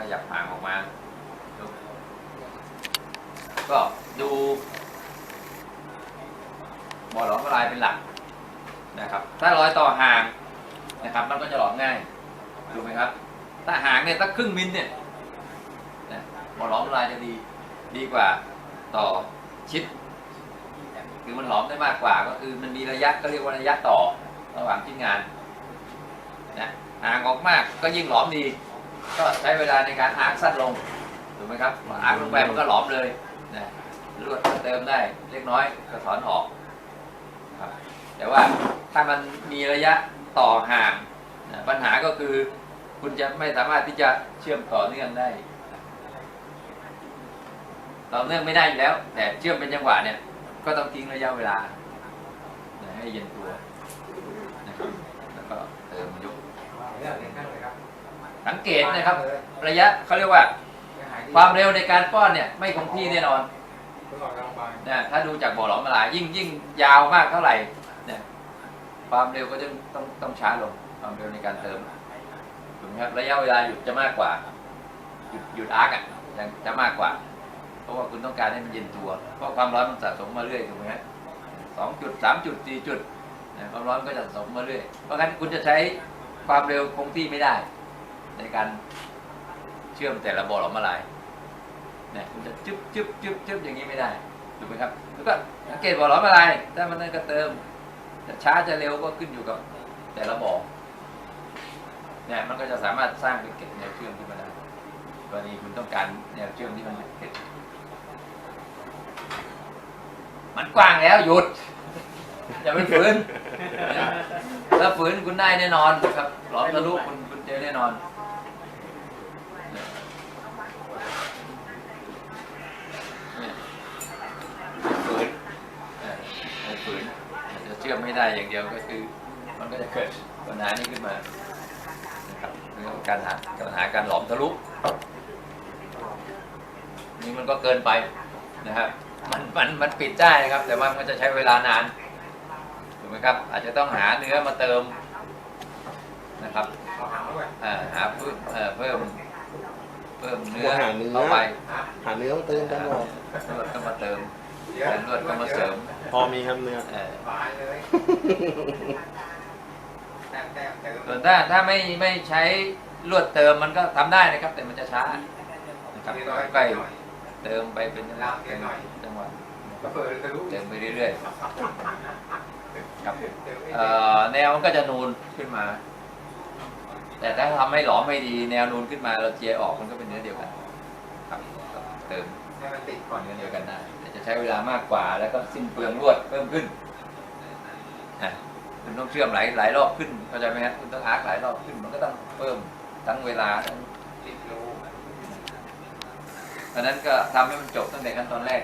ขยับหางออกมาก็ดูบ่อหลอมละลายเป็นหลักนะครับ ถ้ารอยต่อห่างนะครับ มันก็จะหลอมง่ายดูไหมครับถ้าห่างเนี่ยสักครึ่งมิลเนี่ยบ่อหลอมละลายจะดีดีกว่าต่อชิดคือมันหลอมได้มากกว่าก็คือมันมีระยะก็เรียกว่าระยะต่อระหว่างชิ้นงานนะห่างออกมากก็ยิ่งหลอมดี ก็ใช้เวลาในการอาร์คสั้นลงถูกไหมครับอาร์คลงไปมันก็หลอมเลยนะลวดเติมได้เล็กน้อยก็ถอนออกครับแต่ว่าถ้ามันมีระยะต่อห่างนะปัญหาก็คือคุณจะไม่สามารถที่จะเชื่อมต่อเนื่องได้ ต่อเนื่องไม่ได้อยู่แล้ว แต่เชื่อมเป็นจังหวะเนี่ย ก็ต้องทิ้งระยะเวลาให้เย็นตัวนะครับแล้วก็ เรื่องเรียนข้างเลยครับ สังเกตนะครับ ระยะเขาเรียกว่าความเร็วในการป้อนเนี่ยไม่คงที่แน่นอนเพิ่งออกกำลังกายนะถ้าดูจากบ่อหลอมละลายยิ่งยิ่งยาวมากเท่าไหร่เนี่ยความเร็วก็จะต้องต้องช้าลงความเร็วในการเติมถูกไหมครับระยะเวลาหยุดจะมากกว่าหยุดหยุดอาร์กอะยังจะมากกว่า เพราะว่าคุณต้องการให้มันเย็นตัว เพราะความร้อนมันสะสมมาเรื่อยถูกไหมฮะสองจุดสามจุดสี่จุดเนี่ยความร้อนก็จะสะสมมาเรื่อยเพราะงั้นคุณจะใช้ความเร็วคงที่ไม่ได้ ในการเชื่อมแต่ละบ่อหลอมละลายเนี่ยคุณจะจึ๊บจึ๊บจึ๊บจึ๊บอย่างนี้ไม่ได้ถูกไหมครับแล้วก็สังเกตบ่อหลอมอะไรถ้ามันนั่นก็เติมจะช้าจะเร็วก็ขึ้นอยู่กับแต่ละบ่อเนี่ยมันก็จะสามารถสร้างเป็นเกล็ดแนวเชื่อมขึ้นมาได้กรณีคุณต้องการแนวเชื่อมที่มันเป็นเกล็ดมันกว้างแล้วหยุดอย่าไปฝืนถ้าฝืนคุณได้แน่นอนครับหลอมทะลุคุณคุณเจอแน่นอน ฝืนจะเชื่อมไม่ได้อย่างเดียวก็คือ มันก็จะเกิดปัญหานี้ขึ้นมานะครับเรื่องของการหาปัญหาการหลอมทะลุนี่มันก็เกินไปนะครับ มันมันมันปิดได้นะครับ แต่ว่ามันก็จะใช้เวลานานถูกไหมครับ อาจจะต้องหาเนื้อมาเติมนะครับเอาหางด้วยเอ่อหาเพิ่มเอ่อเพิ่มเพิ่มเนื้อหาเนื้อเข้าไปหาเนื้อมาเติมกันหน่อยนวดก็มาเติม เยอะแต่นวดก็มาเสริมพอมีครับเนื้อเออตายเลยแต้มแต้มเติมส่วนถ้าถ้าไม่ไม่ใช้ลวดเติมมันก็ทำได้นะครับ แต่มันจะช้านะครับใกล้ๆเติมไปเป็นจังหวะเป็นจังหวะก็เปิดทะลุเติมไปเรื่อยๆครับเติมเอ่อแนวมันก็จะนูนขึ้นมา แต่ถ้าทำให้หลอมไม่ดี แนวนูนขึ้นมาเราเจียออกมันก็เป็นเนื้อเดียวกันครับก็เติม ให้มันติดก่อนเนื้อเดียวกันได้แต่จะใช้เวลามากกว่าแล้วก็สิ้นเปลืองรวดเพิ่มขึ้นนะคุณต้องเชื่อมหลายหลายรอบขึ้นเข้าใจไหมฮะคุณต้องอาร์คหลายรอบขึ้น มันก็ต้องเพิ่มทั้งเวลาทั้งติดรูเพราะฉะนั้นก็ทำให้มันจบตั้งแต่ขั้นตอนแรก